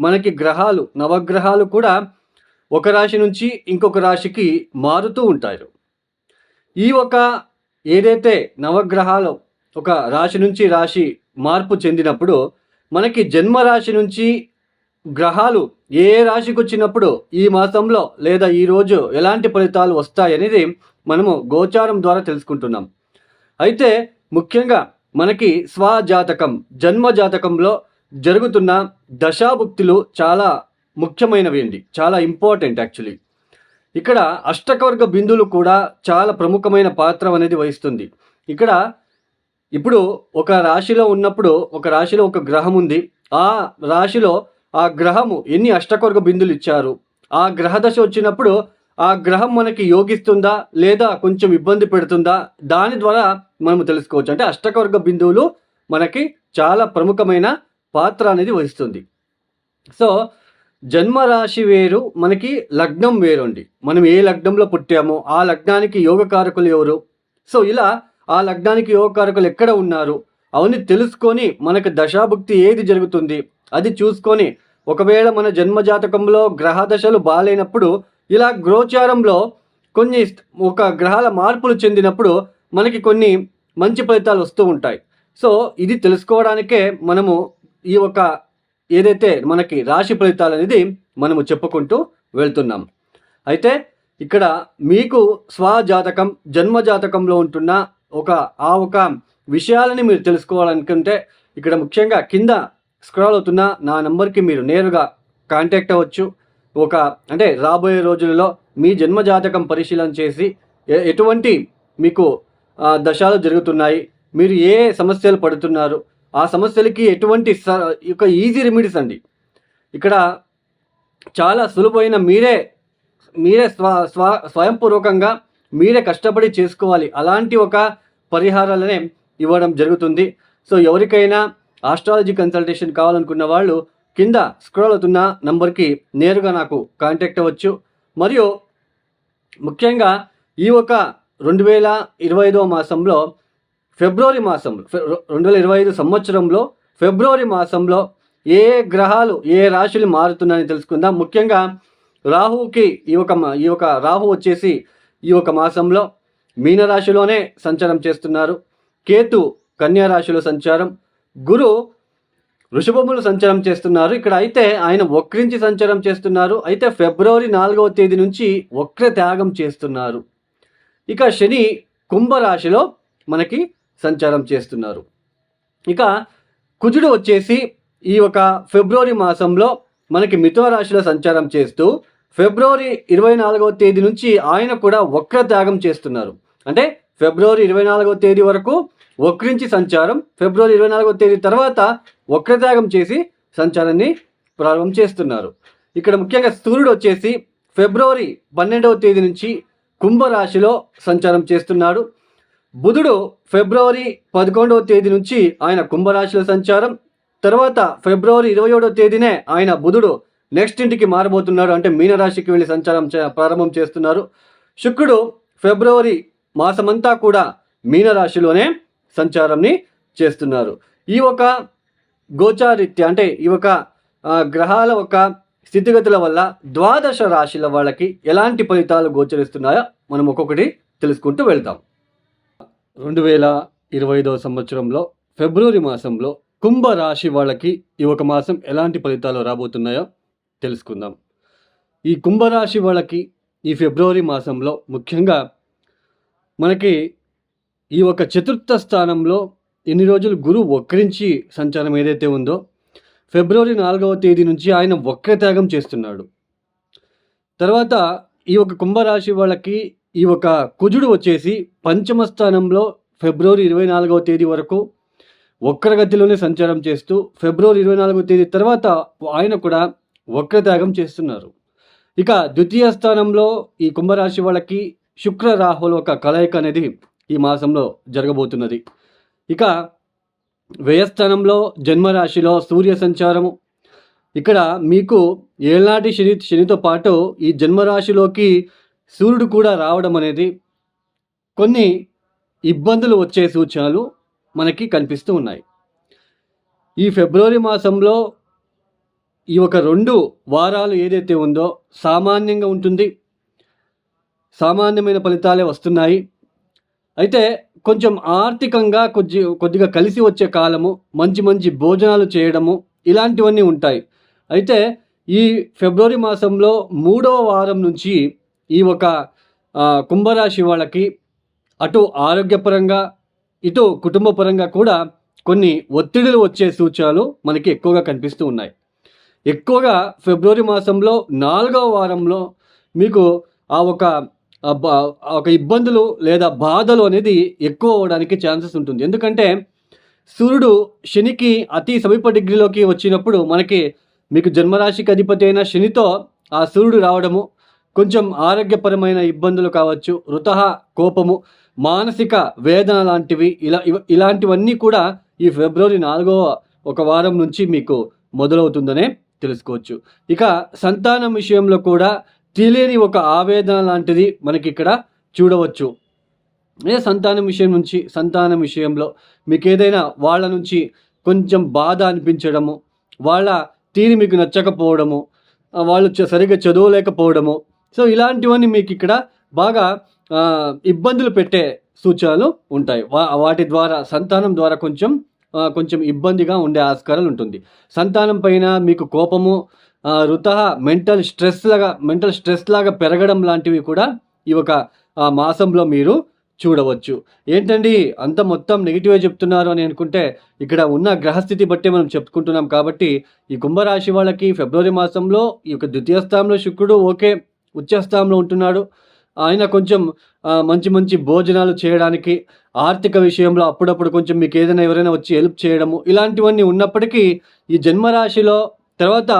మనకి గ్రహాలు నవగ్రహాలు కూడా ఒక రాశి నుంచి ఇంకొక రాశికి మారుతూ ఉంటారు. ఈ ఒక ఏదైతే నవగ్రహాలు ఒక రాశి నుంచి రాశి మార్పు చెందినప్పుడు మనకి జన్మ రాశి నుంచి గ్రహాలు ఏ రాశికి వచ్చినప్పుడు ఈ మాసంలో లేదా ఈ రోజు ఎలాంటి ఫలితాలు వస్తాయనేది మనము గోచారం ద్వారా తెలుసుకుంటున్నాం. అయితే ముఖ్యంగా మనకి స్వజాతకం జన్మ జాతకంలో జరుగుతున్న దశాభుక్తులు చాలా ముఖ్యమైనవి అండి చాలా ఇంపార్టెంట్ యాక్చువల్లీ. ఇక్కడ అష్టకవర్గ బిందువులు కూడా చాలా ప్రముఖమైన పాత్ర అనేది వహిస్తుంది. ఇక్కడ ఇప్పుడు ఒక రాశిలో ఉన్నప్పుడు ఒక రాశిలో ఒక గ్రహం ఉంది. ఆ రాశిలో ఆ గ్రహము ఎన్ని అష్టకవర్గ బిందులు ఇచ్చారు? ఆ గ్రహ దశ వచ్చినప్పుడు ఆ గ్రహం మనకి యోగిస్తుందా? లేదా కొంచెం ఇబ్బంది పెడుతుందా? దాని ద్వారా మనము తెలుసుకోవచ్చు. అంటే అష్టకవర్గ బిందువులు మనకి చాలా ప్రముఖమైన పాత్ర అనేది వహిస్తుంది. సో జన్మరాశి వేరు మనకి లగ్నం వేరు అండి మనం ఏ లగ్నంలో పుట్టామో ఆ లగ్నానికి యోగకారకులు ఎవరు? సో ఇలా ఆ లగ్నానికి యోగకారకులు ఎక్కడ ఉన్నారు? అవన్నీ తెలుసుకొని మనకు దశాభుక్తి ఏది జరుగుతుంది? అది చూసుకొని ఒకవేళ మన జన్మజాతకంలో గ్రహ దశలు బాగాలేనప్పుడు ఇలా గ్రోచారంలో కొన్ని ఒక గ్రహాల మార్పులు చెందినప్పుడు మనకి కొన్ని మంచి ఫలితాలు వస్తూ ఉంటాయి. సో ఇది తెలుసుకోవడానికే మనము ఈ ఒక ఏదైతే మనకి రాశి ఫలితాలు అనేది మనము చెప్పుకుంటూ వెళ్తున్నాం. అయితే ఇక్కడ మీకు స్వజాతకం జన్మజాతకంలో ఉంటున్న ఒక ఆ ఒక విషయాలని మీరు తెలుసుకోవాలనుకుంటే ఇక్కడ ముఖ్యంగా కింద స్క్రాల్ అవుతున్న నా నెంబర్కి మీరు నేరుగా కాంటాక్ట్ అవ్వచ్చు. ఒక అంటే రాబోయే రోజులలో మీ జన్మజాతకం పరిశీలన చేసి ఎటువంటి మీకు దశలు దశాలు జరుగుతున్నాయి మీరు ఏ సమస్యలు పడుతున్నారు ఆ సమస్యలకి ఎటువంటి స యొక్క ఈజీ రెమెడీస్ అండి. ఇక్కడ చాలా సులువైన మీరే మీరే స్వ స్వ స్వయంపూర్వకంగా మీరే కష్టపడి చేసుకోవాలి. అలాంటి ఒక పరిహారాలనే ఇవ్వడం జరుగుతుంది. సో ఎవరికైనా ఆస్ట్రాలజీ కన్సల్టేషన్ కావాలనుకున్న వాళ్ళు కింద స్క్రోల్ అవుతున్న నంబర్కి నేరుగా నాకు కాంటాక్ట్ అవ్వచ్చు. మరియు ముఖ్యంగా ఈ ఒక రెండు వేల ఇరవై ఐదవ మాసంలో ఫిబ్రవరి మాసంలో రెండు వేల ఇరవై ఐదు సంవత్సరంలో ఫిబ్రవరి మాసంలో ఏ గ్రహాలు ఏ రాశులు మారుతున్నాయని తెలుసుకుందాం. ముఖ్యంగా రాహుకి ఈ ఒక మా- ఈ యొక్క రాహు వచ్చేసి ఈ ఒక మాసంలో మీనరాశిలోనే సంచారం చేస్తున్నారు. కేతు కన్యా రాశిలో సంచారం గురు వృషభములు సంచారం చేస్తున్నారు. ఇక్కడ అయితే ఆయన వక్రించి సంచారం చేస్తున్నారు. అయితే ఫిబ్రవరి నాలుగవ తేదీ నుంచి వక్ర త్యాగం చేస్తున్నారు. ఇక శని కుంభరాశిలో మనకి సంచారం చేస్తున్నారు. ఇక కుజుడు వచ్చేసి ఈ ఒక ఫిబ్రవరి మాసంలో మనకి మిథున రాశిలో సంచారం చేస్తూ ఫిబ్రవరి ఇరవై నాలుగవ తేదీ నుంచి ఆయన కూడా వక్ర త్యాగం చేస్తున్నారు. అంటే ఫిబ్రవరి ఇరవై నాలుగవ తేదీ వరకు వక్రించి సంచారం ఫిబ్రవరి ఇరవై నాలుగవ తేదీ తర్వాత వక్రత్యాగం చేసి సంచారాన్ని ప్రారంభం చేస్తున్నారు. ఇక్కడ ముఖ్యంగా సూర్యుడు వచ్చేసి ఫిబ్రవరి పన్నెండవ తేదీ నుంచి కుంభరాశిలో సంచారం చేస్తున్నాడు. బుధుడు ఫిబ్రవరి పదకొండవ తేదీ నుంచి ఆయన కుంభరాశిలో సంచారం. తర్వాత ఫిబ్రవరి ఇరవై ఏడవ తేదీనే ఆయన బుధుడు నెక్స్ట్ ఇంటికి మారబోతున్నాడు అంటే మీనరాశికి వెళ్ళి సంచారం చే- ప్రారంభం చేస్తున్నారు. శుక్రుడు ఫిబ్రవరి మాసమంతా కూడా మీనరాశిలోనే సంచారంని చేస్తున్నారు. ఈ ఒక గోచారిత్య అంటే ఈ ఒక గ్రహాల ఒక స్థితిగతుల వల్ల ద్వాదశ రాశుల వాళ్ళకి ఎలాంటి ఫలితాలు గోచరిస్తున్నాయో మనం ఒక్కొక్కటి తెలుసుకుంటూ వెళ్తాం రెండు వేల ఇరవై ఐదవ సంవత్సరంలో ఫిబ్రవరి మాసంలో కుంభ రాశి వాళ్ళకి ఈ ఒక మాసం ఎలాంటి ఫలితాలు రాబోతున్నాయో తెలుసుకుందాం. ఈ కుంభరాశి వాళ్ళకి ఈ ఫిబ్రవరి మాసంలో ముఖ్యంగా మనకి ఈ ఒక చతుర్థ స్థానంలో ఎన్ని రోజులు గురువు వక్రించి సంచారం ఏదైతే ఉందో ఫిబ్రవరి నాలుగవ తేదీ నుంచి ఆయన వక్రత్యాగం చేస్తున్నాడు. తర్వాత ఈ ఒక కుంభరాశి వాళ్ళకి ఈ ఒక కుజుడు వచ్చేసి పంచమ స్థానంలో ఫిబ్రవరి ఇరవై నాలుగవ తేదీ వరకు వక్రగతిలోనే సంచారం చేస్తూ ఫిబ్రవరి ఇరవై నాలుగవ తేదీ తర్వాత ఆయన కూడా వక్రత్యాగం చేస్తున్నారు. ఇక ద్వితీయ స్థానంలో ఈ కుంభరాశి వాళ్ళకి శుక్ర రాహుల ఒక కలయిక అనేది ఈ మాసంలో జరగబోతున్నది. ఇక వ్యయస్థానంలో జన్మరాశిలో సూర్య సంచారము ఇక్కడ మీకు ఏళ్నాటి శని శనితో పాటు ఈ జన్మరాశిలోకి సూర్యుడు కూడా రావడం అనేది కొన్ని ఇబ్బందులు వచ్చే సూచనలు మనకి కనిపిస్తూ ఉన్నాయి. ఈ ఫిబ్రవరి మాసంలో ఈ ఒక రెండు వారాలు ఏదైతే ఉందో సామాన్యంగా ఉంటుంది. సామాన్యమైన ఫలితాలే వస్తున్నాయి. అయితే కొంచెం ఆర్థికంగా కొద్ది కొద్దిగా కలిసి వచ్చే కాలము మంచి మంచి భోజనాలు చేయడము ఇలాంటివన్నీ ఉంటాయి. అయితే ఈ ఫిబ్రవరి మాసంలో మూడవ వారం నుంచి ఈ ఒక కుంభరాశి వాళ్ళకి అటు ఆరోగ్యపరంగా ఇటు కుటుంబపరంగా కూడా కొన్ని ఒత్తిడులు వచ్చే సూచనలు మనకి ఎక్కువగా కనిపిస్తూ ఉన్నాయి. ఎక్కువగా ఫిబ్రవరి మాసంలో నాలుగవ వారంలో మీకు ఆ ఒక ఒక ఇబ్బందులు లేదా బాధలు అనేది ఎక్కువ అవడానికి ఛాన్సెస్ ఉంటుంది. ఎందుకంటే సూర్యుడు శనికి అతి సమీప డిగ్రీలోకి వచ్చినప్పుడు మనకి మీకు జన్మరాశికి అధిపతి అయిన శనితో ఆ సూర్యుడు రావడము కొంచెం ఆరోగ్యపరమైన ఇబ్బందులు కావచ్చు వృతహ కోపము మానసిక వేదన లాంటివి ఇలా ఇలాంటివన్నీ కూడా ఈ ఫిబ్రవరి నాలుగవ ఒక వారం నుంచి మీకు మొదలవుతుందనే తెలుసుకోవచ్చు. ఇక సంతానం విషయంలో కూడా తెలియని ఒక ఆవేదన లాంటిది మనకి ఇక్కడ చూడవచ్చు. ఏ సంతానం విషయం నుంచి సంతానం విషయంలో మీకు ఏదైనా వాళ్ళ నుంచి కొంచెం బాధ అనిపించడము వాళ్ళ తీరి మీకు నచ్చకపోవడము వాళ్ళు సరిగ్గా చదవలేకపోవడము సో ఇలాంటివన్నీ మీకు ఇక్కడ బాగా ఇబ్బందులు పెట్టే సూచనలు ఉంటాయి. వా వాటి ద్వారా సంతానం ద్వారా కొంచెం కొంచెం ఇబ్బందిగా ఉండే ఆస్కారాలు ఉంటుంది. సంతానం పైన మీకు కోపము రుత మెంటల్ స్ట్రెస్ లాగా మెంటల్ స్ట్రెస్ లాగా పెరగడం లాంటివి కూడా ఈ ఒక మాసంలో మీరు చూడవచ్చు. ఏంటండి అంత మొత్తం నెగిటివే చెప్తున్నారు అని అనుకుంటే ఇక్కడ ఉన్న గ్రహస్థితి బట్టి మనం చెప్పుకుంటున్నాం కాబట్టి ఈ కుంభరాశి వాళ్ళకి ఫిబ్రవరి మాసంలో ఈ యొక్క ద్వితీయ స్థానంలో శుక్రుడు ఓకే. ఉచ్చస్థానంలో ఉంటున్నాడు. ఆయన కొంచెం మంచి మంచి భోజనాలు చేయడానికి ఆర్థిక విషయంలో అప్పుడప్పుడు కొంచెం మీకు ఏదైనా ఎవరైనా వచ్చి హెల్ప్ చేయడము ఇలాంటివన్నీ ఉన్నప్పటికీ ఈ జన్మరాశిలో తర్వాత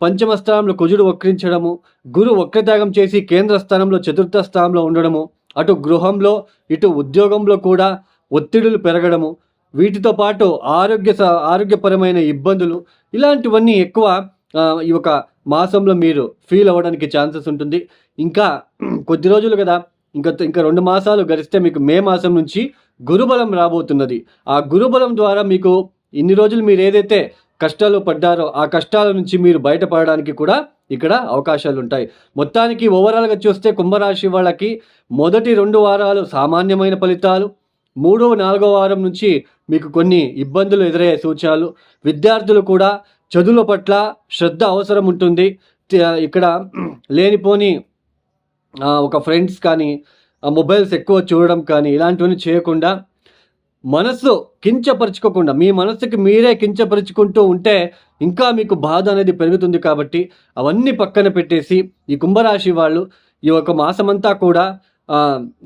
పంచమ స్థానంలో కుజుడు వక్రించడము గురు వక్రత్యాగం చేసి కేంద్ర స్థానంలో చతుర్థ స్థానంలో ఉండడము అటు గృహంలో ఇటు ఉద్యోగంలో కూడా ఒత్తిడులు పెరగడము వీటితో పాటు ఆరోగ్య ఆరోగ్యపరమైన ఇబ్బందులు ఇలాంటివన్నీ ఎక్కువ ఈ యొక్క మాసంలో మీరు ఫీల్ అవ్వడానికి ఛాన్సెస్ ఉంటుంది. ఇంకా కొద్ది రోజులు కదా ఇంకా ఇంకా రెండు మాసాలు గడిస్తే మీకు మే మాసం నుంచి గురుబలం రాబోతున్నది. ఆ గురుబలం ద్వారా మీకు ఇన్ని రోజులు మీరు ఏదైతే కష్టాలు పడ్డారో ఆ కష్టాల నుంచి మీరు బయటపడడానికి కూడా ఇక్కడ అవకాశాలు ఉంటాయి. మొత్తానికి ఓవరాల్గా చూస్తే కుంభరాశి వాళ్ళకి మొదటి రెండు వారాలు సామాన్యమైన ఫలితాలు. మూడో నాలుగో వారం నుంచి మీకు కొన్ని ఇబ్బందులు ఎదురయ్యే సూచనలు. విద్యార్థులు కూడా చదువుల పట్ల శ్రద్ధ అవసరం ఉంటుంది. ఇక్కడ లేనిపోని ఒక ఫ్రెండ్స్ కానీ మొబైల్స్ ఎక్కువ చూడడం కానీ ఇలాంటివన్నీ చేయకుండా మనస్సు కించపరుచుకోకుండా మీ మనస్సుకి మీరే కించపరుచుకుంటూ ఉంటే ఇంకా మీకు బాధ అనేది పెరుగుతుంది కాబట్టి అవన్నీ పక్కన పెట్టేసి ఈ కుంభరాశి వాళ్ళు ఈ ఒక మాసమంతా కూడా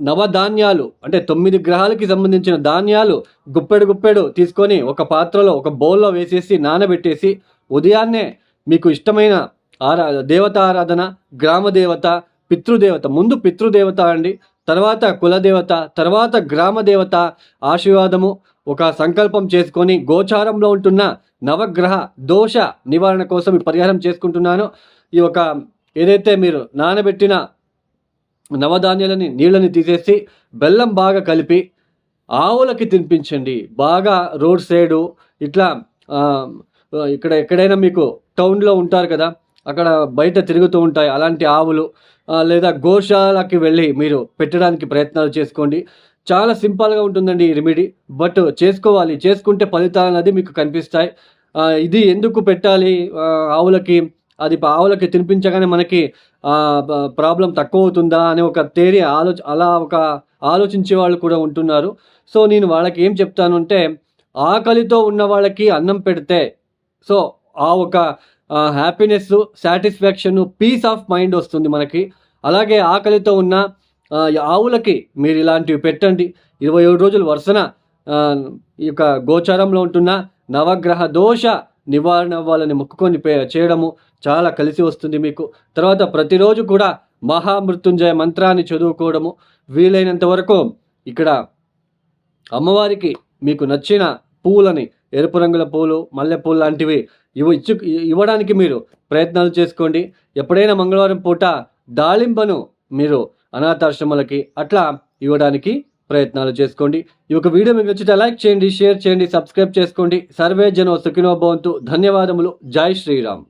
నవధాన్యాలు అంటే తొమ్మిది గ్రహాలకి సంబంధించిన ధాన్యాలు గుప్పెడు గుప్పెడు తీసుకొని ఒక పాత్రలో ఒక బౌల్లో వేసేసి నానబెట్టేసి ఉదయాన్నే మీకు ఇష్టమైన ఆరా దేవత ఆరాధన గ్రామదేవత పితృదేవత ముందు పితృదేవత అండి తర్వాత కులదేవత తర్వాత గ్రామదేవత ఆశీర్వాదము ఒక సంకల్పం చేసుకొని గోచారంలో ఉంటున్న నవగ్రహ దోష నివారణ కోసం ఈ పరిహారం చేసుకుంటున్నాను. ఈ ఒక ఏదైతే మీరు నానబెట్టిన నవధాన్యాలని నీళ్ళని తీసేసి బెల్లం బాగా కలిపి ఆవులకి తినిపించండి. బాగా రోడ్ సైడు ఇట్లా ఇక్కడ ఎక్కడైనా మీకు టౌన్లో ఉంటారు కదా అక్కడ బయట తిరుగుతూ ఉంటాయి అలాంటి ఆవులు లేదా గోశాలకి వెళ్ళి మీరు పెట్టడానికి ప్రయత్నాలు చేసుకోండి. చాలా సింపుల్గా ఉంటుందండి ఈ రెమెడీ బట్ చేసుకోవాలి. చేసుకుంటే ఫలితాలు అనేది మీకు కనిపిస్తాయి. ఇది ఎందుకు పెట్టాలి ఆవులకి? అది ఆవులకి తినిపించగానే మనకి ప్రాబ్లం తక్కువ అవుతుందా అనే ఒక తేరి ఆలోచ అలా ఒక ఆలోచించే వాళ్ళు కూడా ఉంటున్నారు. సో నేను వాళ్ళకి ఏం చెప్తాను అంటే ఆకలితో ఉన్న వాళ్ళకి అన్నం పెడితే సో ఆ ఒక happiness satisfaction peace of mind వస్తుంది మనకి. అలాగే ఆకలితో ఉన్న ఆవులకి మీరు ఇలాంటివి పెట్టండి. ఇరవై ఏడు రోజులు వరుసన ఈ యొక్క గోచారంలో ఉంటున్న నవగ్రహ దోష నివారణ అవ్వాలని మొక్కుకొని చేయడము చాలా కలిసి వస్తుంది మీకు. తర్వాత ప్రతిరోజు కూడా మహామృత్యుంజయ మంత్రాన్ని చదువుకోవడము. వీలైనంత వరకు ఇక్కడ అమ్మవారికి మీకు నచ్చిన పూలని ఎరుపు రంగుల పూలు మల్లెపూలు లాంటివి ఇవి ఇచ్చు ఇవ్వడానికి మీరు ప్రయత్నాలు చేసుకోండి. ఎప్పుడైనా మంగళవారం పూట దాళింబను మీరు అనాథాశ్రమాలకి అట్లా ఇవ్వడానికి ప్రయత్నాలు చేసుకోండి. ఈ యొక్క వీడియో మీకు నచ్చితే లైక్ చేయండి షేర్ చేయండి సబ్స్క్రైబ్ చేసుకోండి. సర్వే జనో సుఖినో భవంతు. ధన్యవాదములు. జై శ్రీరామ్.